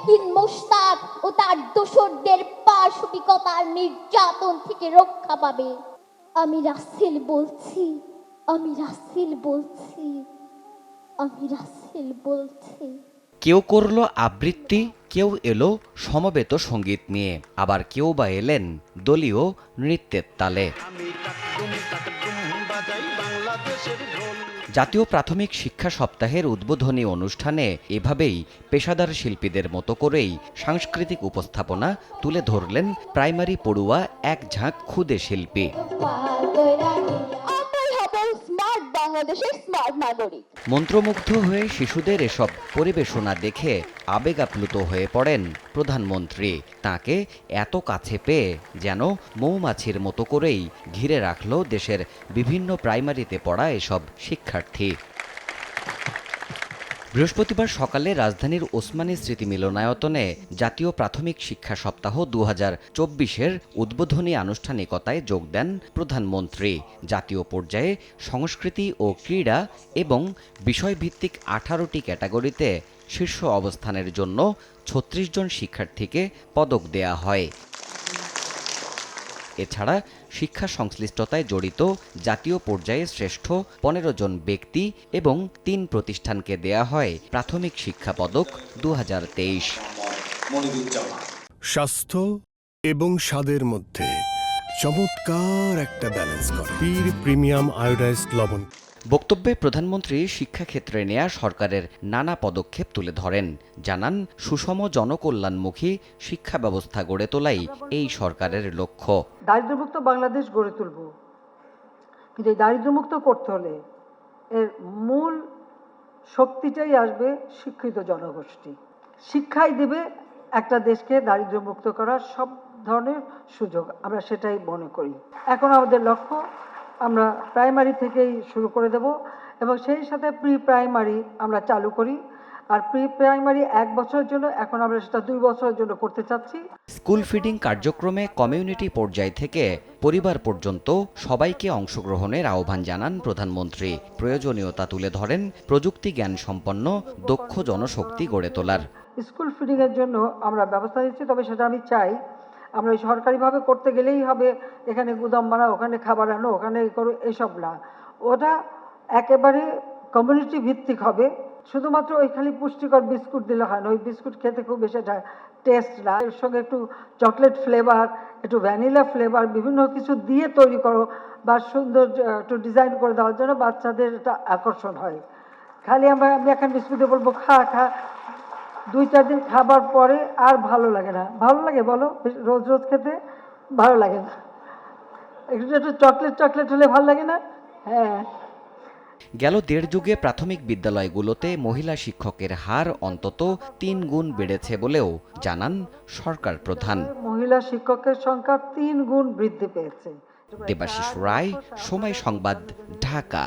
একদিন মোশতাক ও তার দোসরদের পাশবিকতার নির্যাতন থেকে রক্ষা পাবে। আমি রাসেল বলছি আমি রাসেল বলছি আমি রাসেল বলছি। কেউ করল আবৃত্তি কেউ এলো সমবেত সংগীত নিয়ে আবার কেউ বা এলেন দলীয় নৃত্যের তালে। জাতীয় প্রাথমিক শিক্ষা সপ্তাহের উদ্বোধনী অনুষ্ঠানে এভাবেই পেশাদার শিল্পীদের মতো করেই সাংস্কৃতিক উপস্থাপনা তুলে ধরলেন প্রাইমারি পড়ুয়া এক ঝাঁক খুদে শিল্পী। বাংলাদেশের স্মার্ট নাগরিক। মন্ত্রমুগ্ধ হয়ে শিশুদের এসব পরিবেশনা দেখে আবেগ আপ্লুত হয়ে পড়েন প্রধানমন্ত্রী। তাকে এত কাছে পেয়ে যেন মৌমাছির মতো করেই ঘিরে রাখল দেশের বিভিন্ন প্রাইমারিতে পড়া এসব শিক্ষার্থী। বৃহস্পতিবার সকালে রাজধানীর ওসমানী স্মৃতি মিলনায়তনে জাতীয় প্রাথমিক শিক্ষা সপ্তাহ দু হাজার চব্বিশের উদ্বোধনী আনুষ্ঠানিকতায় যোগ দেন প্রধানমন্ত্রী। জাতীয় পর্যায়ে সংস্কৃতি ও ক্রীড়া এবং বিষয়ভিত্তিক আঠারোটি ক্যাটাগরিতে শীর্ষ অবস্থানের জন্য ছত্রিশ জন শিক্ষার্থীকে পদক দেয়া হয়। এছাড়া শিক্ষা সংশ্লিষ্টতায় জড়িত জাতীয় পর্যায়ে শ্রেষ্ঠ পনেরো জন ব্যক্তি এবং তিন প্রতিষ্ঠানকে দেয়া হয় প্রাথমিক শিক্ষা পদক দু হাজার তেইশ। স্বাস্থ্য এবং স্বাদের মধ্যে চমৎকার একটা ব্যালেন্স করে। পীর প্রিমিয়াম আয়োডাইজড লবণ। বক্তব্যে প্রধানমন্ত্রী শিক্ষাক্ষেত্রে নেয়া সরকারের নানা পদক্ষেপ তুলে ধরেন। জানান, সুষম জনকল্যাণমুখী শিক্ষা ব্যবস্থা গড়ে তোলাই এই সরকারের লক্ষ্য। দারিদ্র্যমুক্ত বাংলাদেশ গড়ে তুলব। কিন্তু এই দারিদ্র্যমুক্ত করতে হলে এর মূল শক্তিটাই আসবে শিক্ষিত জনগোষ্ঠী। শিক্ষাই দেবে একটা দেশকে দারিদ্র্যমুক্ত করার সব ধরনের সুযোগ। আমরা সেটাই মনে করি। এখন আমাদের লক্ষ্য আমরা প্রাইমারি থেকেই শুরু করে দেব এবং সেই সাথে প্রি প্রাইমারি আমরা চালু করি। আর প্রি প্রাইমারি এক বছরের জন্য এখন আমরা সেটা দুই বছরের জন্য করতে চাচ্ছি। স্কুল ফিডিং কার্যক্রমে কমিউনিটি পর্যায় থেকে পরিবার পর্যন্ত সবাইকে অংশগ্রহণের আহ্বান জানান প্রধানমন্ত্রী। প্রয়োজনীয়তা তুলে ধরেন প্রযুক্তি জ্ঞান সম্পন্ন দক্ষ জনশক্তি গড়ে তোলার। স্কুল ফিডিংয়ের জন্য আমরা ব্যবস্থা নিচ্ছি তবে সেটা আমি চাই আমরা সরকারিভাবে করতে গেলেই হবে। এখানে গুদাম বানা ওখানে খাবার আনো, ওখানে এই করো, এসব না। ওটা একেবারে কমিউনিটি ভিত্তিক হবে। শুধুমাত্র ওই খালি পুষ্টিকর বিস্কুট দিলে হয় না, ওই বিস্কুট খেতে খুব বেশি টেস্ট না। এর সঙ্গে একটু চকলেট ফ্লেভার একটু ভ্যানিলা ফ্লেভার বিভিন্ন কিছু দিয়ে তৈরি করো বা সুন্দর একটু ডিজাইন করে দেওয়ার জন্য বাচ্চাদের এটা আকর্ষণ হয়। খালি আমরা আমি এখন বিস্কুটে বলব, খা খা। দুই চার দিন খাবার পরে আর ভালো লাগে না। ভালো লাগে বলো? রোজ রোজ খেতে ভালো লাগে না। একটু একটু চকলেট চকলেট হলে ভালো লাগে না? হ্যাঁ। গেল দেড় যুগে প্রাথমিক বিদ্যালয়গুলোতে মহিলা শিক্ষকের হার অন্তত তিন গুণ বেড়েছে বলেও জানান সরকার প্রধান। মহিলা শিক্ষকের সংখ্যা তিন গুণ বৃদ্ধি পেয়েছে। দেবাশিস রায় সময় সংবাদ ঢাকা।